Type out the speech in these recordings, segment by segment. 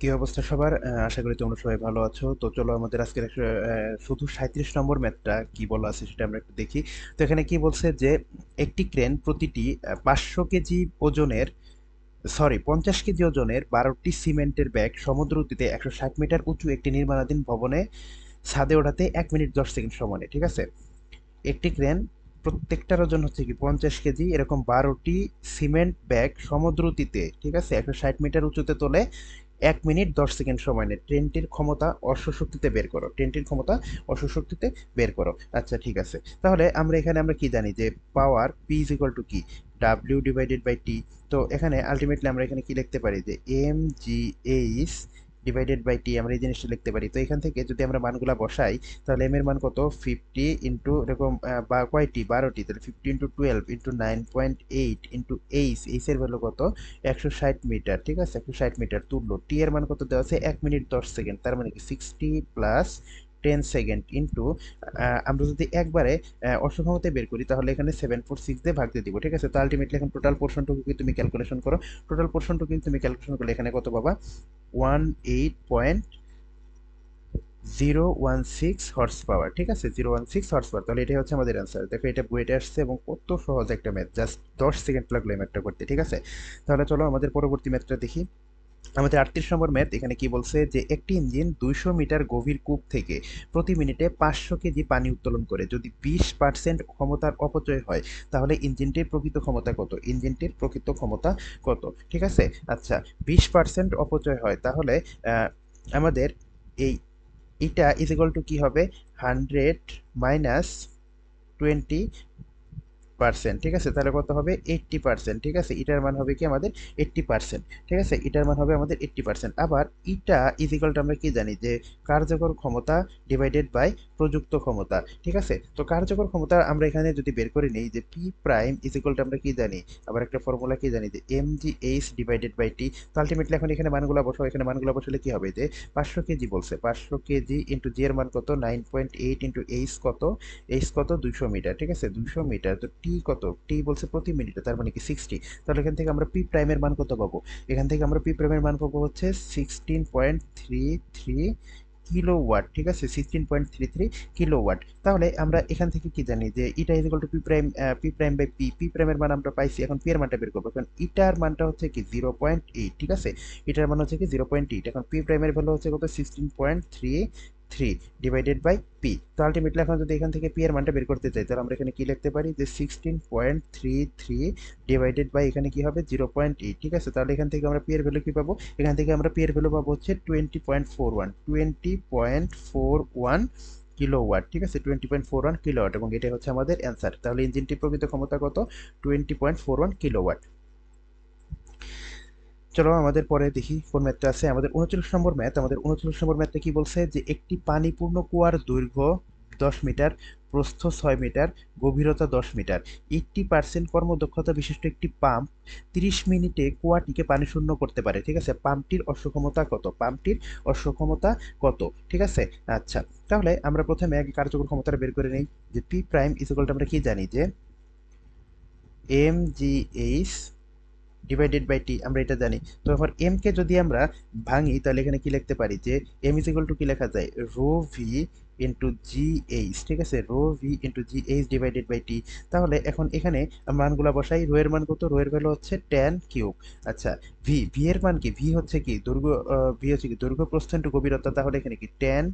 কি অবস্থা সবার? আশা করি তোমরা সবাই ভালো আছো। তো চলো আমাদের আজকের শুধু সাঁত্রিশ নম্বর ম্যাথটা কি বলা আছে সেটা আমরা একটু দেখি। তো এখানে কি বলছে যে, একটি ক্রেন প্রতিটি পাঁচশো কেজি ওজনের সরি পঞ্চাশ কেজি ওজনের বারোটি সিমেন্টের ব্যাগ সমুদ্র অতীতে একশো ষাট মিটার উঁচু একটি নির্মাণাধীন ভবনে ছাদে ওঠাতে এক মিনিট দশ সেকেন্ড সময় ঠিক আছে? একটি ক্রেন প্রত্যেকটার ওজন হচ্ছে কি পঞ্চাশ কেজি, এরকম বারোটি সিমেন্ট ব্যাগ সমুদ্রতীতে ঠিক আছে, একশো ষাট মিটার উঁচুতে তোলে এক মিনিট দশ সেকেন্ড সময় নেয়। ট্রেনটির ক্ষমতা অশ্বশক্তিতে বের করো। ট্রেনটির ক্ষমতা অশ্বশক্তিতে বের করো। আচ্ছা ঠিক আছে। তাহলে আমরা এখানে আমরা কি জানি যে power P is equal to কি? ডাব্লিউ ডিভাইডেড বাই টি তো এখানে আলটিমেটলি আমরা এখানে কি লিখতে পারি যে M G H divided by T আমরা এই জিনিসটা লিখতে পারি। তো এখান থেকে যদি আমরা মানগুলো বসাই, তাহলে এম এর মান কত? ফিফটি ইন্টু এরকম বা কয়টি? বারোটি। তাহলে fifty into twelve into nine point eight into H এইচের value কত? একশো ষাট মিটার ঠিক আছে? একশো ষাট মিটার তুললো টি এর মান কত দেওয়া আছে? এক মিনিট দশ সেকেন্ড। তার মানে কি? Sixty plus ten second into আমরা যদি একবারে অসক্ষমতায় বের করি, তাহলে এখানে সেভেন ফোর সিক্স দিয়ে ভাগ দিয়ে দিব, ঠিক আছে? তো আলটিমেটলি এখন টোটাল পোর্শনটুকু কি তুমি ক্যালকুলেশন করো? টোটাল পোর্শনটুকু তুমি ক্যালকুলেশন করলে? এখানে কত পাবা? One eight point zero one six horse power ঠিক আছে? Zero one six horse power তাহলে এটাই হচ্ছে আমাদের অ্যান্সার দেখো, এটা বইটা আসছে এবং কত সহজ একটা ম্যাথ জাস্ট দশ সেকেন্ড লাগল এই ম্যাথটা করতে, ঠিক আছে? তাহলে চলো আমাদের পরবর্তী ম্যাথটা দেখি। আমাদের আটত্রিশ নম্বর ম্যাথ, এখানে কি বলছে যে একটি ইঞ্জিন দুইশো মিটার গভীর কূপ থেকে প্রতি মিনিটে পাঁচশো কেজি পানি উত্তোলন করে। যদি বিশ পার্সেন্ট ক্ষমতার অপচয় হয়, তাহলে ইঞ্জিনটির প্রকৃত ক্ষমতা কত? ইঞ্জিনটির প্রকৃত ক্ষমতা কত? ঠিক আছে? আচ্ছা বিশ পার্সেন্ট অপচয় হয়, তাহলে আমাদের এই, এটা ইজ টু কি হবে? হান্ড্রেড মাইনাস টোয়েন্টি পার্সেন্ট ঠিক আছে? তাহলে কত হবে? এইট্টি পার্সেন্ট ঠিক আছে? এটার মান হবে কি আমাদের এইট্টি পার্সেন্ট ঠিক আছে? এটার মান হবে আমাদের এইট্টি পার্সেন্ট আবার ইটা ইজিক্যালটা আমরা কি জানি? যে কার্যকর ক্ষমতা ডিভাইডেড বাই প্রযুক্ত ক্ষমতা, ঠিক আছে? তো কার্যকর ক্ষমতা আমরা এখানে যদি বের করে নিই, যে পি প্রাইম ইজিক্যালটা আমরা কি জানি? আবার একটা ফর্মুলা কি জানি? যে M G H divided by T তো আলটিমেটলি এখন এখানে মানগুলো বসাও। এখানে মানগুলো বসালে কি হবে? যে পাঁচশো কেজি বলছে। পাঁচশো কেজি ইন্টু জি এর মান কত? Nine point eight into H কত? এইচ কত? দুশো মিটার, ঠিক আছে? দুশো মিটার। তো টি কত? টি বলছে প্রতি মিনিটে, তার মানে কি সিক্সটি তাহলে এখান থেকে আমরা পি প্রাইমের মান কত পাবো? এখান থেকে আমরা পি প্রাইমের মান পাবো হচ্ছে sixteen point three three kilo watt ঠিক আছে? Sixteen point three three kilo watt তাহলে আমরা এখান থেকে কি জানি যে eta is to P prime P prime by P P প্রাইমের মান আমরা পাইছি, এখন পি এর মানটা বের করব। কারণ ইটার মানটা হচ্ছে কি জিরো পয়েন্ট এইট ঠিক আছে? ইটার মান হচ্ছে কি জিরো পয়েন্ট এইট এখন পি প্রাইমের ভ্যালু হচ্ছে কত? Sixteen point three three divided by P তো আলটিমেটলি এখন যদি এখান থেকে পি এর মানটা বের করতে চাই, তাহলে আমরা এখানে কি লিখতে পারি? যে sixteen point three three divided by এখানে কি হবে? জিরো পয়েন্ট এইট ঠিক আছে? তাহলে এখান থেকে আমরা পি এর ভ্যালু কি পাবো? এখান থেকে আমরা পি এর ভ্যালু পাবো হচ্ছে twenty point four one twenty point four one kilo watt ঠিক আছে? Twenty point four one kilo watt এবং এটাই হচ্ছে আমাদের অ্যান্সার তাহলে ইঞ্জিনটির প্রকৃত ক্ষমতা কত? Twenty point four one kilo watt চলো আমাদের পরে দেখি কোন ম্যাথটা আছে। আমাদের উনচল্লিশ নম্বর ম্যাথ, আমাদের উনচল্লিশ নম্বর ম্যাথটা কি বলছে? যে একটি পানিপূর্ণ কুয়ার দৈর্ঘ্য দশ মিটার, প্রস্থ ছয় মিটার, গভীরতা দশ মিটার। এইটটি পার্সেন্ট কর্মদক্ষতা বিশিষ্ট একটি পাম্প তিরিশ মিনিটে কুয়াটিকে পানি শূন্য করতে পারে। ঠিক আছে? পাম্পটির অসক্ষমতা কত? পাম্পটির অসক্ষমতা কত? ঠিক আছে? আচ্ছা তাহলে আমরা প্রথমে আগে কার্যকর ক্ষমতাটা বের করে নিই। যে পি প্রাইম ইকুয়ালটা আমরা কি জানি? যে M G H divided by T আমরা এটা জানি। তো এবার এম কে যদি আমরা ভাঙি, তাহলে এখানে কি লিখতে পারি? যে এম ইজ ইকুয়াল টু কি লেখা যায়? Rho V into G H ঠিক আছে? Rho V into G H divided by T তাহলে এখন এখানে মানগুলো বসাই। রো এর মান কত? রো এর ভ্যালু হচ্ছে টেন কিউব আচ্ছা ভি ভি এর মান কি? ভি হচ্ছে কি? দৈর্ঘ্য ভি হচ্ছে কি? দৈর্ঘ্য প্রস্থ ইন্টু গভীরতা, তাহলে এখানে কি? Ten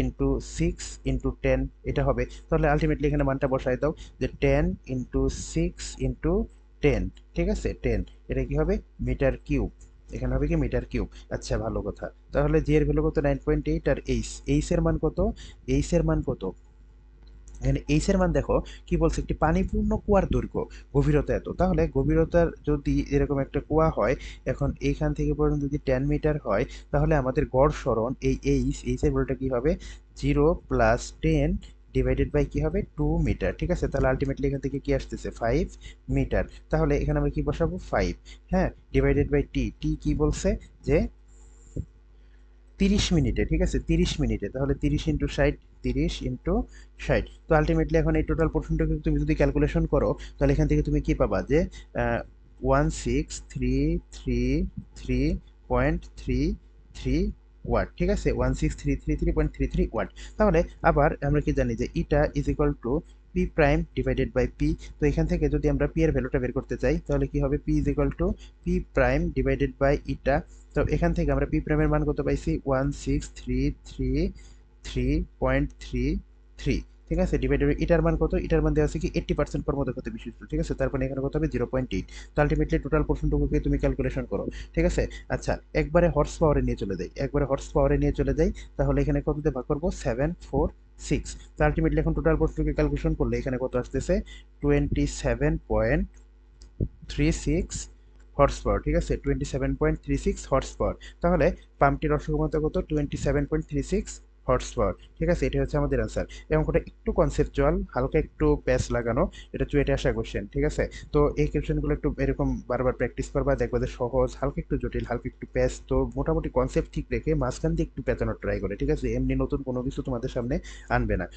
into six into ten এটা হবে। তাহলে আলটিমেটলি এখানে মানটা বসাই দাও। যে ten into six into ten ঠিক আছে? টেন এটা কি হবে? মিটার কিউব এখানে হবে কি মিটার কিউব আচ্ছা ভালো কথা। তাহলে জি এর ভ্যালু কত? নাইন পয়েন্ট এইট আর এইচ এইচ এর মান কত? এইচ এর মান কত? এখানে এইচ এর মান দেখো, কি বলছে? একটি পানিপূর্ণ কুয়ার দৈর্ঘ্য, গভীরতা এত। তাহলে গভীরতার যদি এরকম একটা কুয়া হয়, এখন এইখান থেকে পর্যন্ত যদি টেন মিটার হয়, তাহলে আমাদের গড় সরণ এই এইচ এইচ এর ভ্যালুটা কি হবে? Zero plus ten divided by কি হবে? টু মিটার ঠিক আছে? তাহলে আলটিমেটলি এখান থেকে কি আসতেছে? ফাইভ মিটার তাহলে এখানে আমরা কি বসাবো? ফাইভ হ্যাঁ? ডিভাইডেড বাই টি টি কি বলছে? যে তিরিশ মিনিটে, ঠিক আছে? তিরিশ মিনিটে, তাহলে তিরিশ ইন্টু ষাট, তিরিশ ইন্টু ষাট। তো আলটিমেটলি এখন এই টোটাল পোর্শনটাকে তুমি যদি ক্যালকুলেশন করো, তাহলে এখান থেকে তুমি কি পাবা? যে one six three three three point three three watt, ঠিক আছে? One six three three three point three three watt. তাহলে আবার আমরা কি জানি যে eta is equal to P prime divided by P তো এখান থেকে যদি আমরা পি এর ভ্যালুটা বের করতে চাই, তাহলে কি হবে? P is equal to P prime divided by eta তো এখান থেকে আমরা পি প্রাইমের মান কত পাইছি? One six three three three point three three ঠিক আছে? ডিভাইডেড ইটার মান কত? ইটার মান দেওয়া আছে কি এইট্টি পার্সেন্ট কর্মদক্ষতা বিশিষ্ট, ঠিক আছে? তারপরে এখানে কত হবে? জিরো পয়েন্ট এইট তো আলটিমেটলি টোটাল পোর্শনটুকুকে তুমি ক্যালকুলেশন করো, ঠিক আছে? আচ্ছা একবারে হর্স পাওয়ারে নিয়ে চলে যাই। একবারে হর্স পাওয়ারে নিয়ে চলে যাই, তাহলে এখানে কত দিয়ে ভাগ করব সেভেন ফোর সিক্স তো আলটিমেটলি এখন টোটাল পোর্শনটুকু ক্যালকুলেশন করলে এখানে কত আসতেছে? Twenty seven point three six horse power ঠিক আছে? Twenty seven point three six horse power তাহলে পাম্পটির অসক্ষমতা কত? Twenty seven point three six power ঠিক আছে? এটা হচ্ছে আমাদের অ্যান্সার এবং ওটা একটু কনসেপচুয়াল হালকা একটু প্যাচ লাগানো, এটা চুয়েটে আসা কোশ্চেন ঠিক আছে? তো এই কোশ্চেনগুলো একটু এরকম বারবার প্র্যাকটিস করবা, দেখবা যে সহজ, হালকা একটু জটিল, হালকা একটু প্যাচ তো মোটামুটি কনসেপ্ট ঠিক রেখে মাঝখান দিয়ে একটু পেঁচানোর ট্রাই করে, ঠিক আছে? এমনি নতুন কোনো কিছু তোমাদের সামনে আনবে না।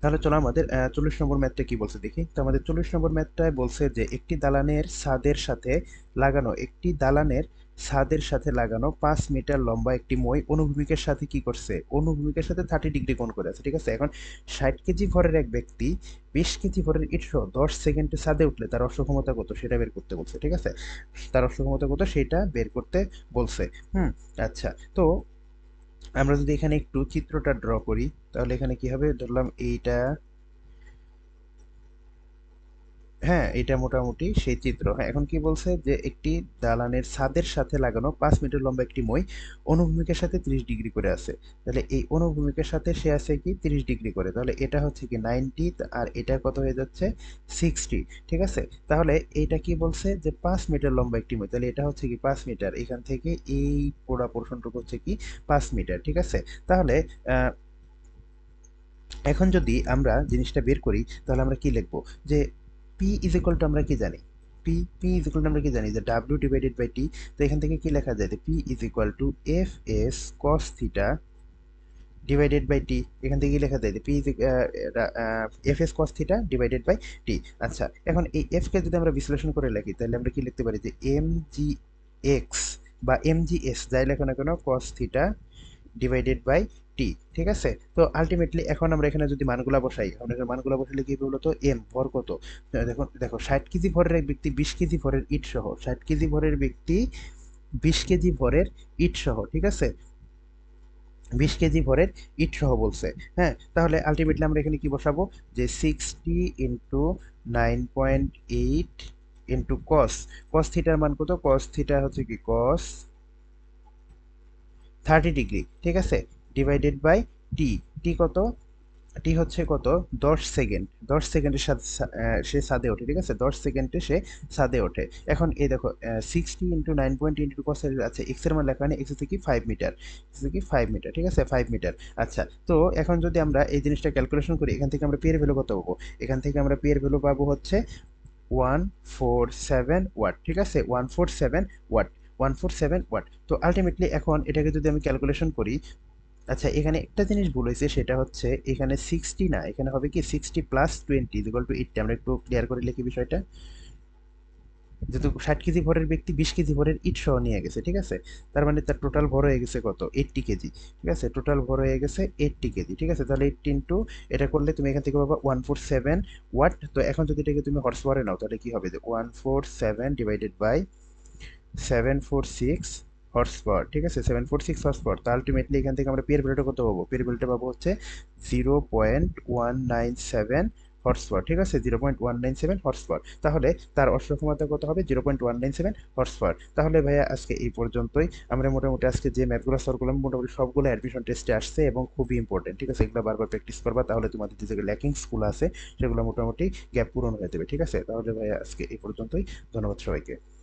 তাহলে চলো আমাদের চল্লিশ নম্বর ম্যাথটা কি বলছে দেখি? তো আমাদের চল্লিশ নম্বর ম্যাথটায় বলছে যে একটি দালানের ছাদের সাথে লাগানো, একটি দালানের ছাদের সাথে লাগানো পাঁচ মিটার লম্বা একটি মই অনুভূমিকের সাথে কি করছে? অনুভূমিকের সাথে থার্টি ডিগ্রি কোণ করে আছে, ঠিক আছে? এখন ষাট কেজি ভরের এক ব্যক্তি বিশ কেজি ভরের ইট সহ দশ সেকেন্ডে ছাদে উঠলে তার অসক্ষমতা কত? সেটা বের করতে বলছে, ঠিক আছে? তার অসক্ষমতা কত? সেটা বের করতে বলছে, হুম? আচ্ছা তো আমরা যদি এখানে একটু চিত্রটা ড্র করি, তাহলে এখানে কি হবে? ধরলাম এইটা হ্যাঁ এটা মোটামুটি সেই চিত্র। হ্যাঁ এখন কি বলছে যে একটি দালানের ছাদের সাথে লাগানো পাঁচ মিটার লম্বা একটি মই অনুভূমিকের সাথে ত্রিশ ডিগ্রি করে আছে। তাহলে এই অনুভূমিকের সাথে সে আছে কি ত্রিশ ডিগ্রি করে। তাহলে এটা হচ্ছে কি নাইনটি আর এটা কত হয়ে যাচ্ছে? সিক্সটি, ঠিক আছে? তাহলে এটা কি বলছে যে পাঁচ মিটার লম্বা একটি মই। তাহলে এটা হচ্ছে কি পাঁচ মিটার। এখান থেকে এই পোড়া পোর্শনটুকু হচ্ছে কি পাঁচ মিটার, ঠিক আছে? তাহলে এখন যদি আমরা জিনিসটা বের করি, তাহলে আমরা কি লিখব? যে পি ইজ ইকুয়াল আমরা কি জানি? পি পি ইজ ইকুয়াল আমরা কি জানি? যে ডাব্লিউ ডিভাইডেড বাই টি তো এখান থেকে কি লেখা যায়? P is equal to F S cos theta divided by T এখান থেকে লেখা যায়? P is F S cos theta divided by T আচ্ছা এখন এই এফ কে যদি আমরা বিশ্লেষণ করে লিখি, তাহলে আমরা কি লিখতে পারি? যে এম জি এক্স বা এম জি এস যাই লেখো না কেন cos theta divided by T ঠিক আছে? তো আলটিমেটলি এখন আমরা এখানে যদি মানগুলা বসাই, আমরা মানগুলা বসালে কি বলতো? এম ভর কত? দেখো দেখো, ষাট কেজি ভরের এক ব্যক্তি বিশ কেজি ভরের ইট সহ, ষাট কেজি ভরের ব্যক্তি বিশ কেজি ভরের ইট সহ, ঠিক আছে? বিশ কেজি ভরের ইট সহ বলছে হ্যাঁ? তাহলে আলটিমেটলি আমরা এখানে কি বসাবো? যে sixty into nine point eight into cos cos থিটার মান কত? কস থিটা হচ্ছে কি? কস থার্টি ডিগ্রি, ঠিক আছে? ডিভাইডেড বাই টি টি কত? টি হচ্ছে কত? দশ সেকেন্ড। দশ সেকেন্ডের সাথে সে সাদে ওঠে, ঠিক আছে? দশ সেকেন্ডে সে সাদে ওঠে। এখন এই দেখো sixty into nine point into cos আছে এক্সের মান লেখা নেই এক্স কি ফাইভ মিটার এক্স কি ফাইভ মিটার ঠিক আছে? ফাইভ মিটার আচ্ছা তো এখন যদি আমরা এই জিনিসটা ক্যালকুলেশন করি, এখান থেকে আমরা পেয়ের ভ্যালু কত পাবো? এখান থেকে আমরা পেয়ের ভ্যালু পাবো হচ্ছে ওয়ান ফোর সেভেন ওয়াট ঠিক আছে? One four seven watt one four seven watt তো আলটিমেটলি এখন এটাকে যদি আমি ক্যালকুলেশন করি আচ্ছা এখানে একটা জিনিস ভুল হয়েছে, সেটা হচ্ছে এখানে সিক্সটি না, এখানে হবে কি sixty plus twenty equal to eighty আমরা একটু ক্লিয়ার করে লিখি বিষয়টা। যেহেতু ষাট কেজি ভরের ব্যক্তি বিশ কেজি ভরের ইট সহ নিয়ে গেছে, ঠিক আছে? তার মানে তার টোটাল ভর হয়ে গেছে কত? এইটটি কেজি, ঠিক আছে? টোটাল ভর হয়ে গেছে এইটটি কেজি, ঠিক আছে? তাহলে এইটটি ইন্টু এটা করলে তুমি এখান থেকে পাবা ওয়ান ফোর সেভেন ওয়াট তো এখন যদি এটাকে তুমি হর্স পাওয়ারে নাও, তাহলে কি হবে? যে one four seven divided by seven four six horse power ঠিক আছে? Seven four six horse power তো আলটিমেটলি এখান থেকে আমরা পেয়ার ভ্যালুটা কত পাবো? পেয়ার ভ্যালুটা পাবো হচ্ছে zero point one nine seven horse power ঠিক আছে? Zero point one nine seven horse power তাহলে তার অসক্ষমতা কত হবে? Zero point one nine seven horse power তাহলে ভাইয়া আজকে এই পর্যন্তই। আমরা মোটামুটি আজকে যে ম্যাথগুলো সলভ করলাম, মোটামুটি সবগুলো অ্যাডমিশন টেস্টে আসছে এবং খুবই ইম্পর্টেন্ট ঠিক আছে? এগুলো বারবার প্র্যাকটিস করবা, তাহলে তোমাদের যে ল্যাকিং স্কুল আছে, সেগুলো মোটামুটি গ্যাপ পূরণ হয়ে যাবে, ঠিক আছে? তাহলে ভাইয়া আজকে এই পর্যন্তই, ধন্যবাদ সবাইকে।